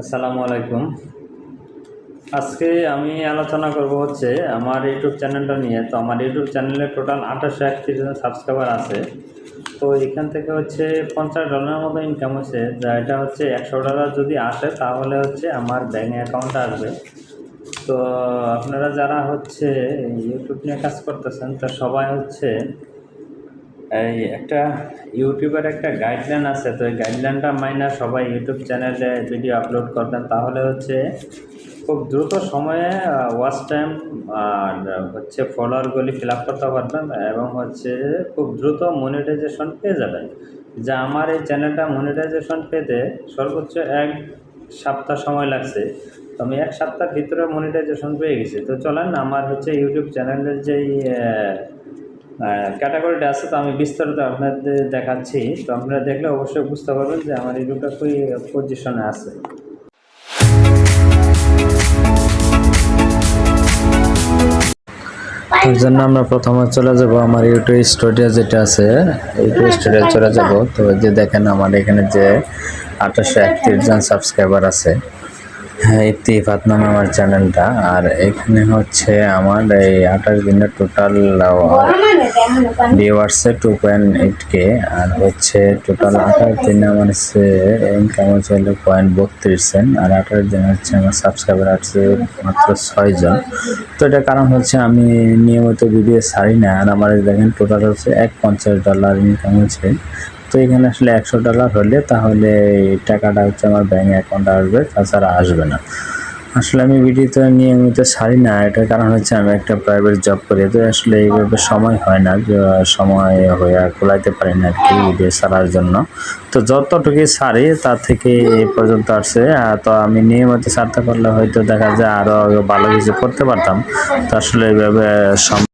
আসসালামু আলাইকুম। আজকে আমি আলোচনা করব হচ্ছে আমার ইউটিউব চ্যানেলটা নিয়ে। তো আমার ইউটিউব চ্যানেলে টোটাল আঠাশশো একত্রিশ জন সাবস্ক্রাইবার আছে। তো এখান থেকে হচ্ছে পঞ্চাশ ডলারের মতো ইনকাম হচ্ছে। যা এটা হচ্ছে একশো ডলার যদি আসে, তাহলে হচ্ছে আমার ব্যাঙ্ক অ্যাকাউন্টে আসবে। তো আপনারা যারা হচ্ছে ইউটিউব নিয়ে কাজ করতেছেন, তা সবাই হচ্ছে এই একটা ইউটিউবের একটা গাইডলাইন আছে, তো এই গাইডলাইনটা মাইনা সবাই ইউটিউব চ্যানেলে ভিডিও আপলোড করবেন তাহলে হচ্ছে খুব দ্রুত সময়ে ওয়াচ টাইম আর হচ্ছে ফলোয়ারগুলি ফিল আপ করতে পারবেন এবং হচ্ছে খুব দ্রুত মনিটাইজেশন পেয়ে যাবেন। যা আমার এই চ্যানেলটা মনিটাইজেশন পেতে সর্বোচ্চ এক সপ্তাহ সময় লাগছে, তো আমি এক সপ্তাহের ভিতরে মনিটাইজেশন পেয়ে গেছি। তো চলেন, আমার হচ্ছে ইউটিউব চ্যানেলের যেই ক্যাটাগরিটা আছে তো আমি বিস্তারিত আপনাদের দেখাচ্ছি। তো আপনারা দেখলে অবশ্যই বুঝতে পারবেন যে আমার ইউটিউবটা কী পজিশনে আছে। তার জন্য আমরা প্রথমে চলে যাব আমার ইউটিউব স্টুডিও যেটা আছে। ইউটিউব স্টুডিও চলে যাব। তো এই যে দেখেন আমার এখানে যে আঠাশশো একত্রিশ জন সাবস্ক্রাইবার আছে। হ্যাঁ ইতিফাত নামে আমার চ্যানেলটা। আর এখানে হচ্ছে আমার এই আঠাশ দিনের টোটাল ভিউয়ার্সে টু পয়েন্ট এইট কে আর হচ্ছে টোটাল আঠাশ দিনে আমার ইনকাম হচ্ছে হলো পয়েন্ট বত্রিশ সেন্ট আর আঠাশ দিনে হচ্ছে আমার সাবস্ক্রাইবার আছে মাত্র ছয়জন তো এটা কারণ হচ্ছে আমি নিয়মিত ভিডিও ছাড়ি না। আর আমার দেখেন টোটাল হচ্ছে এক পঞ্চাশ ডলার ইনকাম হচ্ছে। তো এখানে আসলে একশো ডলার হলে তাহলে টাকাটা হচ্ছে আমার ব্যাঙ্ক অ্যাকাউন্টে আসবে, তাছাড়া আসবে না। আসলে আমি ভিডিওতে নিয়মিত ছাড়ি না, এটার কারণ হচ্ছে আমি একটা প্রাইভেট জব করি, তো আসলে এইভাবে সময় হয় না সময় হয়ে আর খোলাইতে পারি না আর কি ভিডিও ছাড়ার জন্য। তো যতটুকু ছাড়ি তার থেকে এই পর্যন্ত আসছে তো আমি নিয়মিত ছাড়তে পারলে হয়তো দেখা যায় আরও ভালো কিছু করতে পারতাম। তো আসলে এইভাবে